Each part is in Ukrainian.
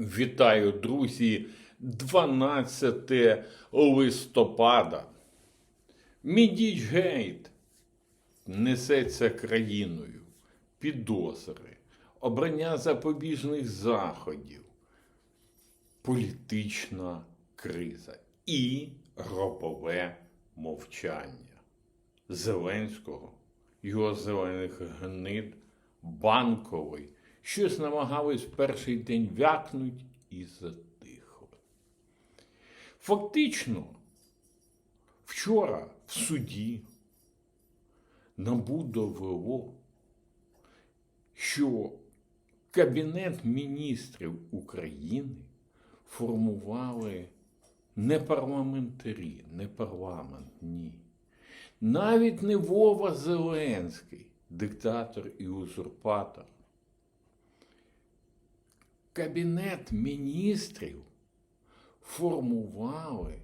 Вітаю, друзі! 12 листопада. Мідічгейт несеться країною, підозри, обрання запобіжних заходів, політична криза і гробове мовчання Зеленського, його зелених гнид, банковий. Щось намагались в перший день вякнуть і затихли. Фактично, вчора в суді НАБУ довело, що Кабінет міністрів України формували не парламентарі, не парламент, ні. Навіть не Вова Зеленський, диктатор і узурпатор. Кабінет міністрів формували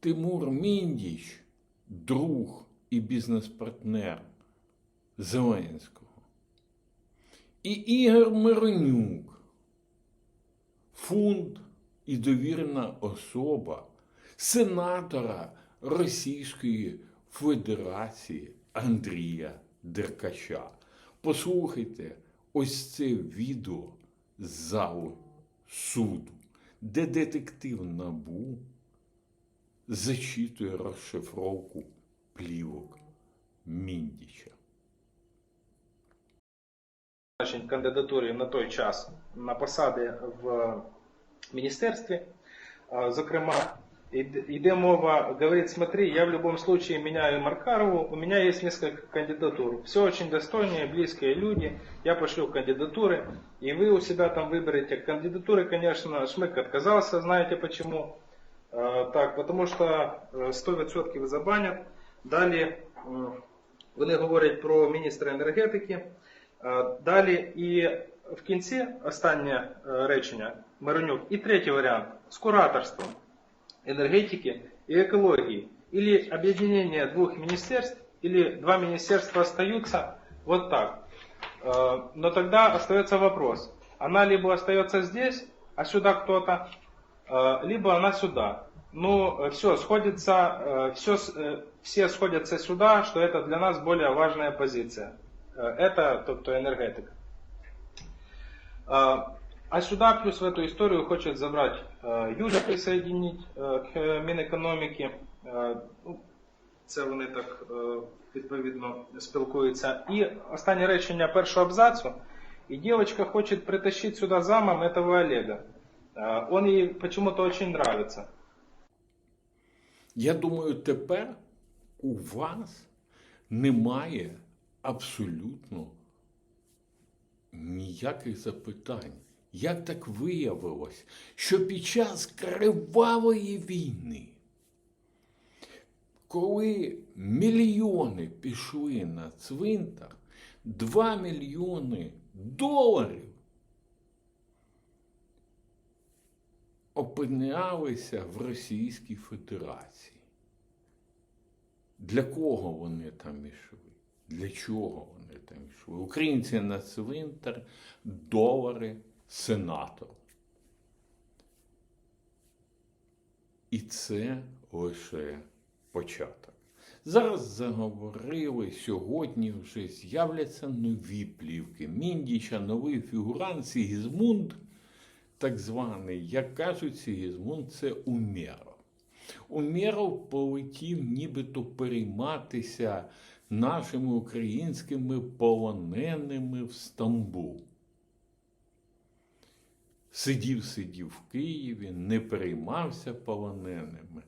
Тимур Міндіч, друг і бізнес-партнер Зеленського, і Ігор Миронюк, фунд і довірена особа сенатора Російської Федерації Андрія Деркача. Послухайте ось це відео з залу суду, де детектив Набу зачитує розшифровку плівок Міндіча. кандидатурі на той час на посади в міністерстві. Зокрема, ид- йде мова, говорит, смотри, я в любом случае меняю Маркарову, у меня есть несколько кандидатур. Все очень достойные, близкие люди, я пошлю кандидатуры, и вы у себя там выберете. Кандидатуры, конечно, Шмык отказался, знаете почему? А, Так, потому что э, 100% забанять. Далі м, вони говорять про міністра енергетики. Е, Далі і в кінці останнє е, речення Миронюк. І третій варіант з кураторством енергетики і екології. Или объединение двух министерств, или два министерства остаются. Вот так. Э, Но тогда остается вопрос. Она либо остается здесь, а сюда кто-то, э, либо она сюда. Ну, все, сходится, э, все, с- э, все сходятся сюда, что это для нас более важная позиция. Э, Это, тобто энергетика. А а сюда плюс в эту историю хочет забрать э, Южа присоединить э, к Мінекономіки. Е, ну, Це вони так е, відповідно спілкуються. І останнє речення першого абзацу. И девочка хочет притащить сюда замом этого Олега. Э, Он ей почему-то очень нравится. Я думаю, тепер у вас немає абсолютно ніяких запитань. Як так виявилось, що під час кривавої війни, коли мільйони пішли на цвинтар, 2 мільйони доларів опинялися в Російській Федерації. Для кого вони там ішли? Для чого вони там йшли? Українці на цвинтар, долари сенатору. І це лише початок. Зараз заговорили, сьогодні вже з'являться нові плівки. Міндіча, новий фігурант Сігізмунд, так званий, як кажуть, Сігізмунд це Умєров. Умєров полетів нібито перейматися нашими українськими полоненими в Стамбул. Сидів, сидів в Києві, не переймався полоненими,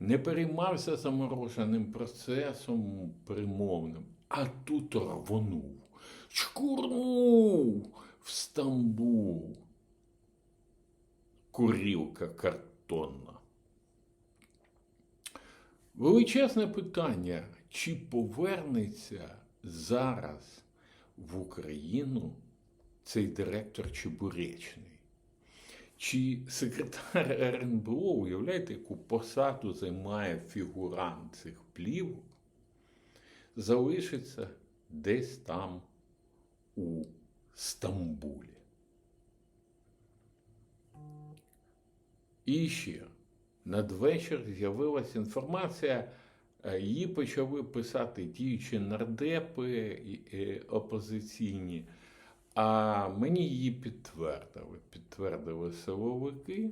не переймався замороженим процесом примовним, а тут рвонув, чкурнув в Стамбул. Курілка картонна. Величезне питання, чи повернеться зараз в Україну цей директор Чебуречний? Чи секретар РНБО, уявляєте, яку посаду займає фігурант цих плівок, залишиться десь там у Стамбулі. І ще надвечір з'явилася інформація, е, її почали писати діючі нардепи е, опозиційні а мені її підтвердили. Підтвердили силовики,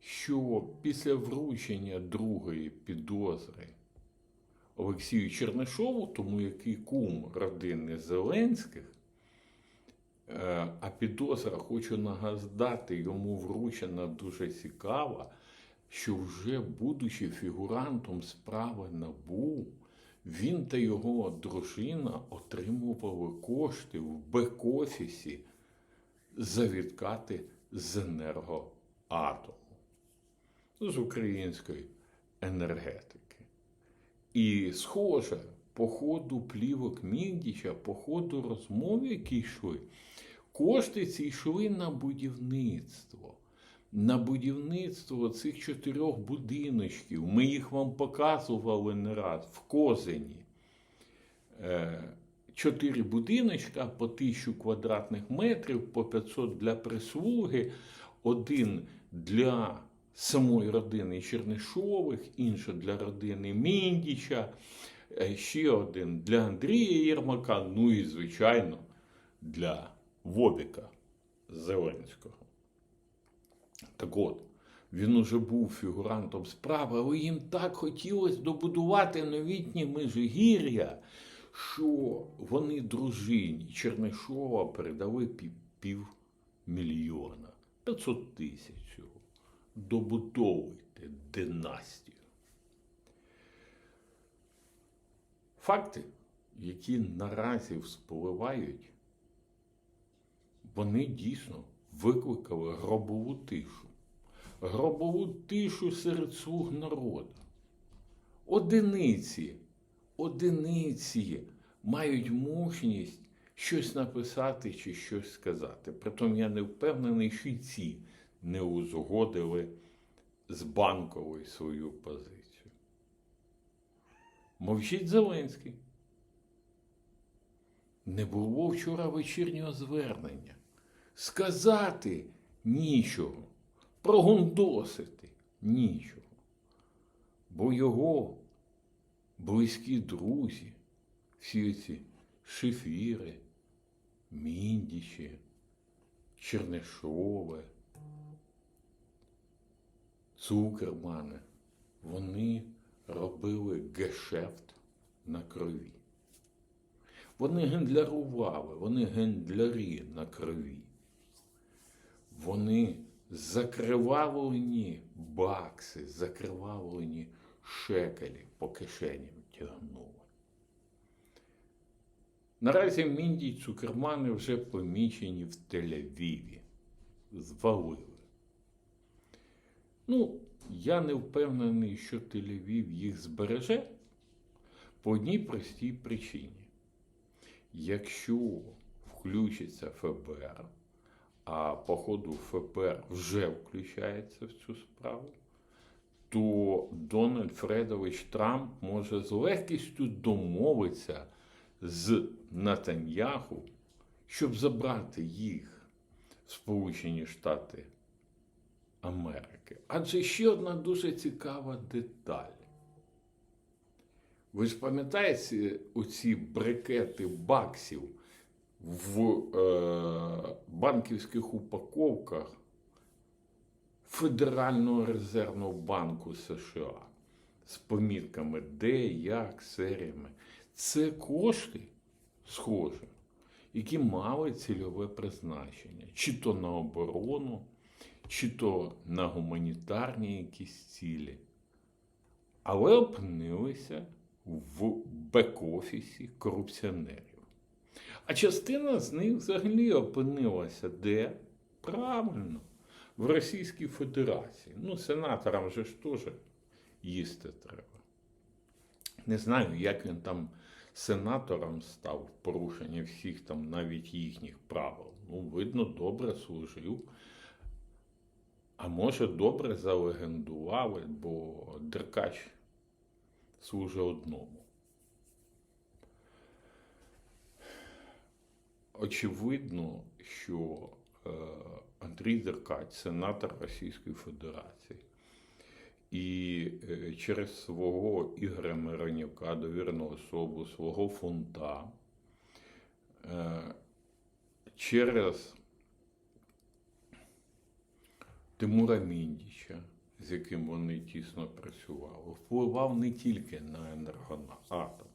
що після вручення другої підозри Олексію Чернишову, тому який кум родини Зеленських, Е, А підозра, хочу нагадати, йому вручена дуже цікава, що вже будучи фігурантом справи НАБУ, він та його дружина отримували кошти в бек-офісі за відкати з енергоатому, з української енергетики. І схоже, по ходу плівок Міндіча, по ходу розмов, які йшли, кошти ці йшли на будівництво. На будівництво цих чотирьох будиночків. Ми їх вам показували не раз в Козині. Е, Чотири будиночка по тисячу квадратних метрів, по 500 для прислуги, один для самої родини Чернишових, інший для родини Міндіча, е, ще один для Андрія Єрмака, ну і, звичайно, для Вовіка Зеленського. Так от, він уже був фігурантом справи, але їм так хотілося добудувати новітнє Межигір'я, що вони дружині Чернишова передали пі- півмільйона, 500 тисяч. Добудовуйте династію. Факти, які наразі вспливають, вони дійсно викликали гробову тишу. Гробову тишу серед слуг народу. Одиниці, одиниці мають мужність щось написати чи щось сказати. Притом я не впевнений, що й ці не узгодили з банковою свою позицію. Мовчить Зеленський. Не було вчора вечірнього звернення. Сказати нічого, прогундосити нічого. Бо його близькі друзі, всі ці шефіри, міндічі, Чернишове, Цукермани, вони робили гешефт на крові. Вони гендлярували, вони гендлярі на крові. Вони закривавлені бакси, закривавлені шекелі по кишеням тягнули. Наразі Мінді Цукермани вже помічені в Тель-Авіві. Звалили. Ну, я не впевнений, що Тель-Авів їх збереже по одній простій причині. Якщо включиться ФБР, а по ходу ФБР вже включається в цю справу, то Дональд Фредович Трамп може з легкістю домовитися з Натаньяху, щоб забрати їх в Сполучені Штати Америки. Адже ще одна дуже цікава деталь. Ви ж пам'ятаєте оці брикети баксів в е, банківських упаковках Федерального резервного банку США з помітками де, як, серіями. Це кошти, схоже, які мали цільове призначення, чи то на оборону, чи то на гуманітарні якісь цілі, але опинилися в бек-офісі корупціонерів. А частина з них взагалі опинилася де? Правильно, в Російській Федерації. Ну, сенаторам же ж теж їсти треба. Не знаю, як він там сенатором став в порушення всіх там навіть їхніх правил. Ну, видно, добре служив. А може, добре залегендували, бо Деркач служить одному. Очевидно, що е, Андрій Деркач, сенатор Російської Федерації. І е, через свого Ігоря Миронюка, довірену особу, свого фунта, е, через Тимура Міндіча, з яким вони тісно працювали, впливав не тільки на енергоатом,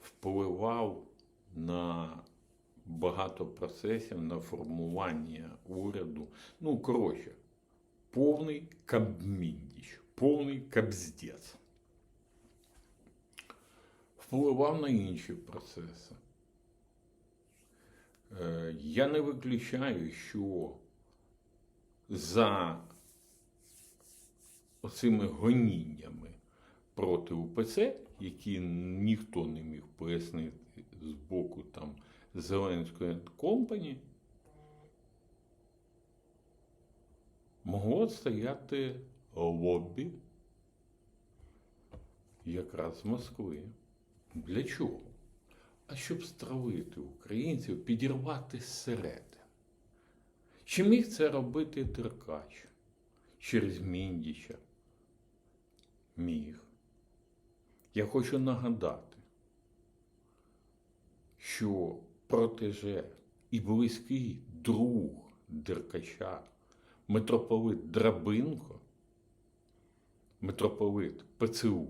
впливав на багато процесів на формування уряду. Ну, коротше, повний кабміндіч, повний кабздець. Впливав на інші процеси. Е, Я не виключаю, що за оцими гоніннями проти УПЦ, які ніхто не міг пояснити з боку там Зеленської компані, могло стояти лобі якраз з Москви. Для чого? А щоб стравити українців, підірвати зсередини. Чи міг це робити Деркач через Міндіча? Міг. Я хочу нагадати, що протеже і близький друг Деркача, митрополит Драбинко, митрополит ПЦУ,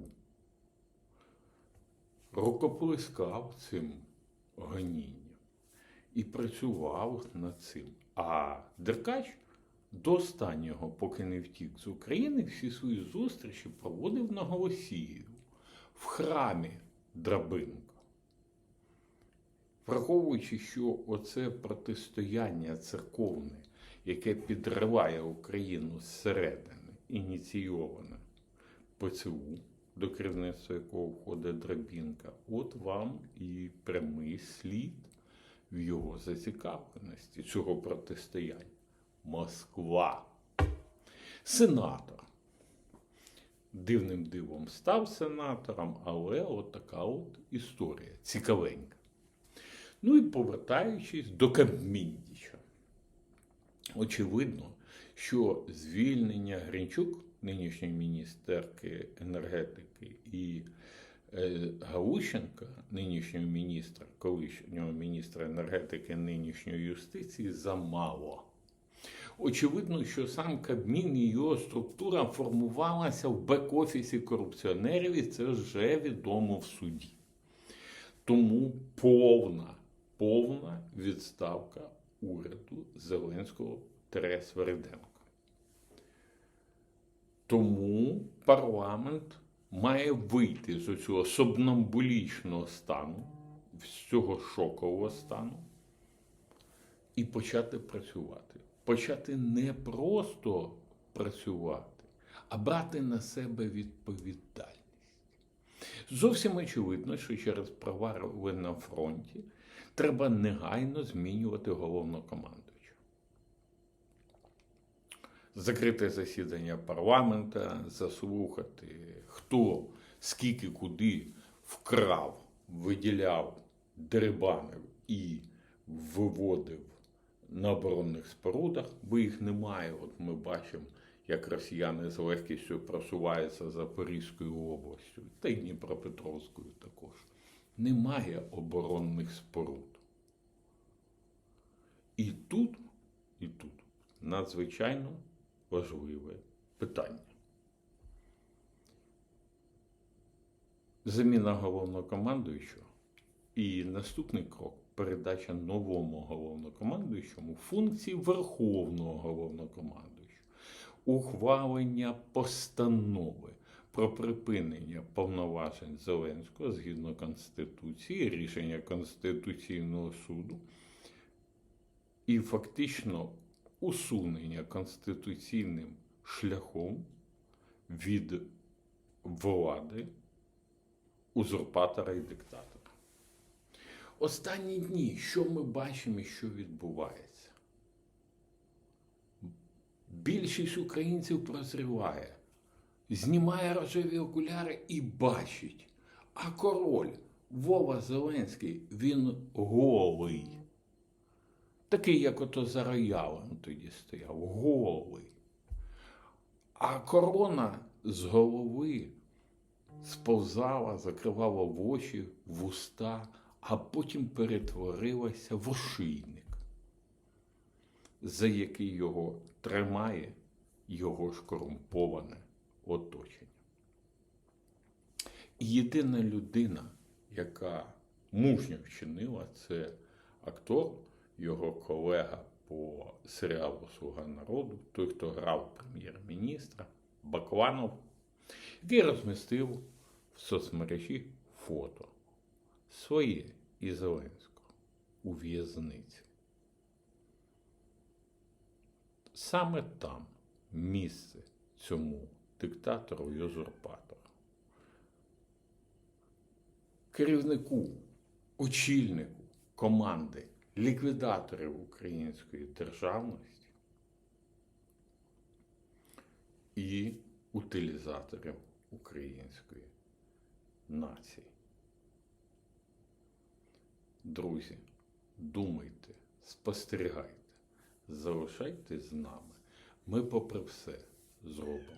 рукоплескав цим гонінням і працював над цим. А Деркач до останнього, поки не втік з України, всі свої зустрічі проводив на Голосіїв в храмі Драбинка. Враховуючи, що оце протистояння церковне, яке підриває Україну зсередини, ініційоване ПЦУ, до керівництва якого входить Драбінка, от вам і прямий слід в його зацікавленості цього протистояння. Москва. Сенатор. Дивним дивом став сенатором, але от така от історія цікавенька. Ну і повертаючись до Кабміндіча. Очевидно, що звільнення Гринчук, нинішньої міністерки енергетики, і е, Галущенка, нинішнього міністра, колишнього міністра енергетики, нинішньої юстиції, замало. Очевидно, що сам Кабмін і його структура формувалася в бек-офісі корупціонерів, і це вже відомо в суді. Тому повна, повна відставка уряду Зеленського Терес Вериденко. Тому парламент має вийти з цього сомнамбулічного стану, з цього шокового стану і почати працювати. Почати не просто працювати, а брати на себе відповідальність. Зовсім очевидно, що через провали на фронті треба негайно змінювати головнокомандуючого. Закрите засідання парламента, заслухати, хто скільки куди вкрав, виділяв, дерибанив і виводив на оборонних спорудах, бо їх немає. От ми бачимо, як росіяни з легкістю просуваються Запорізькою областю, та й Дніпропетровською також. Немає оборонних споруд. І тут, і тут надзвичайно важливе питання. Заміна головнокомандуючого і наступний крок передача новому головнокомандуючому функції верховного головнокомандуючого, ухвалення постанови про припинення повноважень Зеленського згідно Конституції, рішення Конституційного суду і фактично усунення конституційним шляхом від влади узурпатора і диктатора. Останні дні, що ми бачимо що відбувається? Більшість українців прозріває, знімає рожеві окуляри і бачить. А король Вова Зеленський він голий. Такий, як ото за роялем тоді стояв, голий. А корона з голови сповзала, закривала в очі, в уста, а потім перетворилася в ошийник, за який його тримає його ж корумповане оточення. І єдина людина, яка мужньо вчинила, це актор, його колега по серіалу Слуга народу, той, хто грав прем'єр-міністра Бакланов, який розмістив в соцмережі фото своє і Зеленського у в'язниці. Саме там місце цьому диктатору і узурпатору. Керівнику, очільнику команди ліквідаторів української державності і утилізаторів української нації. Друзі, думайте, спостерігайте, залишайтесь з нами. Ми, попри все, зробимо